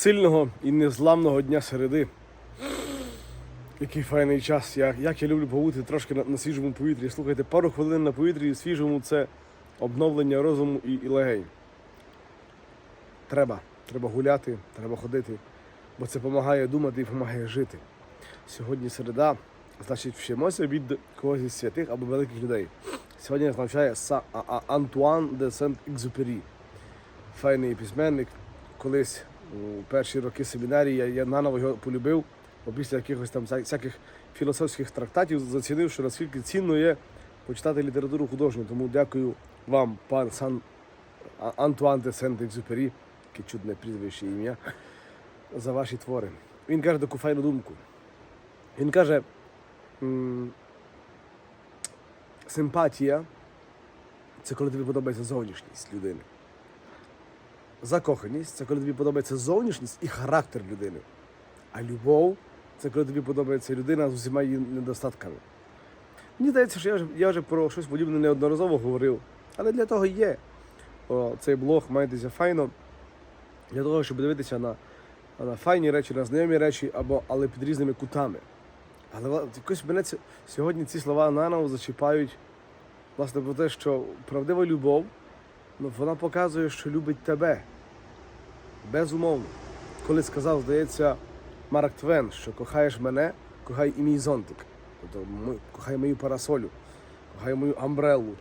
сильного і незламного дня середи. Який файний час. Я, як я люблю побути трошки на, на свіжому повітрі. Слухайте, пару хвилин на повітрі і свіжому це обновлення розуму і, і легень. Треба. Треба гуляти, треба ходити, бо це допомагає думати і допомагає жити. Сьогодні середа, значить, вчимося від когось із святих або великих людей. Сьогодні нас навчає Антуан де Сент-Екзюпері. Файний письменник. Колись у перші роки семінарії я, я наново його полюбив, бо після якихось там всяких філософських трактатів зацінив, що наскільки цінно є почитати літературу художню. Тому дякую вам, пан Сан Антуан де Сент-Екзюпері, яке чудне прізвище ім'я, за ваші твори. Він каже таку файну думку. Він каже, симпатія це коли тобі подобається зовнішність людини. Закоханість це коли тобі подобається зовнішність і характер людини. А любов це коли тобі подобається людина з усіма її недостатками. Мені здається, що я вже, я вже про щось подібне неодноразово говорив, але для того є о, цей блог майтеся файно, для того, щоб дивитися на, на файні речі, на знайомі речі, або, але під різними кутами. Але якось мене сьогодні ці слова наново зачіпають власне про те, що правдива любов, вона показує, що любить тебе. Безумовно. Коли сказав, здається, Марк Твен, що кохаєш мене, кохай і мій зонтик. Тобто кохай мою парасолю, кохай мою амбрелу.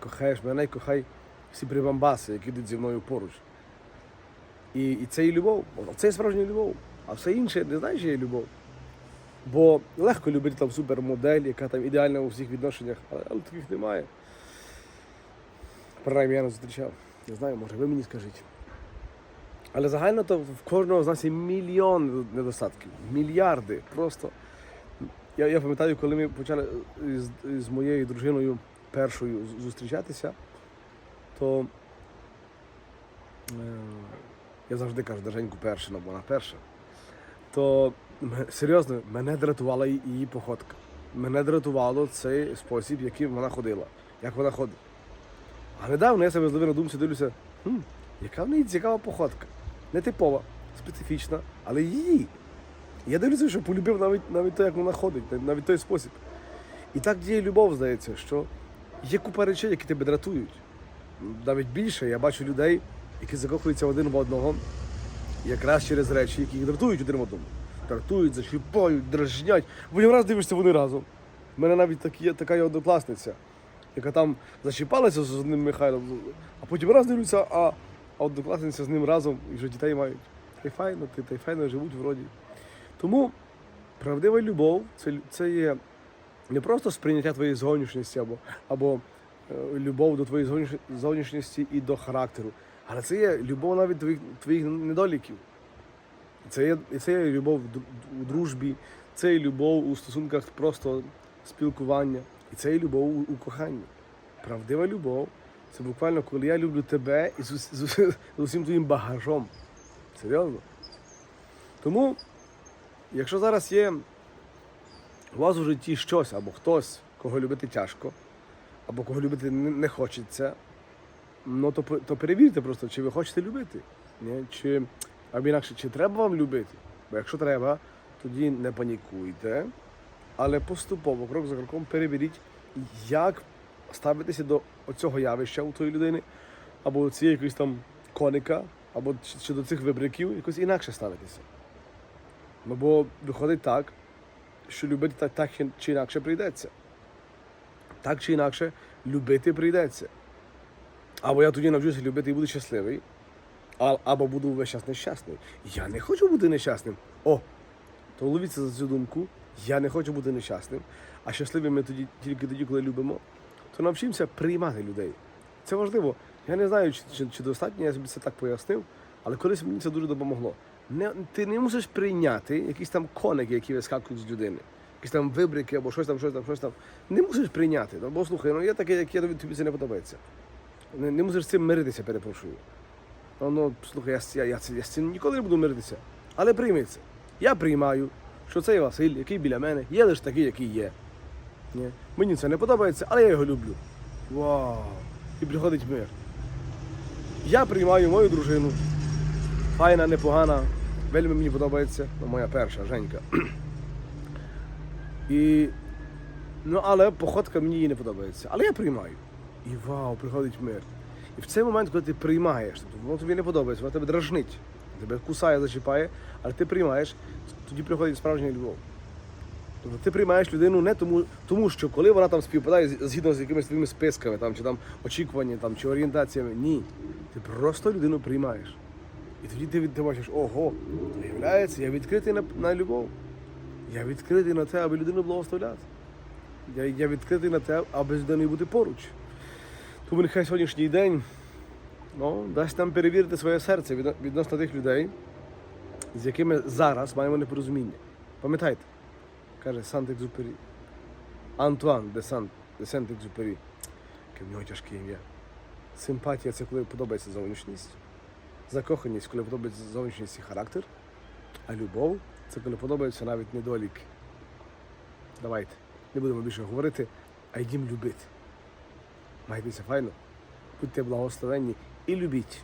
Кохаєш мене і кохай всі прибамбаси, які йдуть зі мною поруч. І, і це і любов. Це і справжня любов. А все інше не знаєш, що є любов. Бо легко любити там супермодель, яка там ідеальна у всіх відношеннях, але, але таких немає. Принаймні зустрічав. Не знаю, може, ви мені скажіть. Але загально то в кожного з нас є мільйон недостатків, мільярди. Просто. Я, я пам'ятаю, коли ми почали з, з моєю дружиною першою зустрічатися, то е, я завжди кажу, Даженьку перша, ну, вона перша. То серйозно, мене дратувала її походка. Мене дратувало цей спосіб, яким вона ходила, як вона ходить. А недавно я себе зловив на думці, дивлюся, хм, яка в неї цікава походка. Не типова, специфічна, але її. Я дивлюся, що полюбив навіть, навіть те, як вона ходить, навіть той спосіб. І так діє любов, здається, що є купа речей, які тебе дратують. Навіть більше я бачу людей, які закохуються один в одного, якраз через речі, які їх дратують один в одному. Дратують, зачіпають, дражнять. Потім раз дивишся вони разом. У мене навіть так є, така є однокласниця, яка там зачіпалася з одним Михайлом, а потім раз дивлюся, а, а однокласниця з ним разом і вже дітей мають. Та й файно, та й файно живуть вроді. Тому правдива любов це, це є не просто сприйняття твоєї зовнішності або, або е, любов до твоєї зовнішності і до характеру. Але це є любов навіть твоїх, твоїх недоліків. Це є, це є любов у дружбі, це є любов у стосунках просто спілкування, і це є любов у, коханні. Правдива любов це буквально коли я люблю тебе і з, ус- з, з усім твоїм багажом. Серйозно. Тому, якщо зараз є у вас у житті щось або хтось, кого любити тяжко, або кого любити не хочеться, ну то, то перевірте просто, чи ви хочете любити. Ні? Чи, або інакше, чи треба вам любити. Бо якщо треба, тоді не панікуйте, але поступово, крок за кроком, перевіріть, як ставитися до цього явища у тої людини, або цієї якоїсь там коника, або чи, до цих вибриків якось інакше ставитися. Ну бо виходить так, що любити так, так чи інакше прийдеться. Так чи інакше, любити прийдеться. Або я тоді навчуся любити і буду щасливий, а- або буду весь час нещасний. Я не хочу бути нещасним. О, то ловіться за цю думку. Я не хочу бути нещасним. А щасливим ми тоді тільки тоді, коли любимо, то навчимося приймати людей. Це важливо. Я не знаю, чи, чи, чи достатньо я собі це так пояснив, але колись мені це дуже допомогло. Не, ти не мусиш прийняти якісь там коники, які вискакують з людини, якісь там вибрики або щось там, щось там, щось там. Не мусиш прийняти. Ну, бо слухай, ну я такий, як я тобі це не подобається. Не, не мусиш з цим миритися, перепрошую. Ну, ну слухай, я, я, я, це- я з цим ніколи не буду миритися. Але прийми це. Я приймаю, що цей Василь, який біля мене, є лише такий, який є. Ні. Мені це не подобається, але я його люблю. Вау! І приходить мир. Я приймаю мою дружину, файна, непогана. Вельми мені подобається. Ну, моя перша Женька. І, ну, але походка мені не подобається. Але я приймаю. І вау, приходить мир. І в цей момент, коли ти приймаєш, воно тобі не подобається, воно тебе дражнить, тебе кусає, зачіпає, але ти приймаєш, тоді приходить справжня любов. Тобто ти приймаєш людину не тому, тому що коли вона там співпадає згідно з якимись твоїми списками, там, чи там очікуваннями, там, чи орієнтаціями. Ні. Ти просто людину приймаєш. І тоді ти, ти бачиш, ого, виявляється, я відкритий на, на любов. Я відкритий на те, аби людину благословляти. Я, я відкритий на те, аби з людиною бути поруч. Тому нехай сьогоднішній день ну, дасть нам перевірити своє серце відносно тих людей, з якими зараз маємо непорозуміння. Пам'ятайте, каже Сант-Екзупері. Антуан де Сант де Сент-Екзупері. Яке в нього тяжке ім'я. Симпатія це коли подобається зовнішність. Закоханість, коли подобається зовнішність і характер. А любов це коли подобаються навіть недоліки. Давайте, не будемо більше говорити, а йдімо любити. Майтеся файно, будьте благословенні і любіть.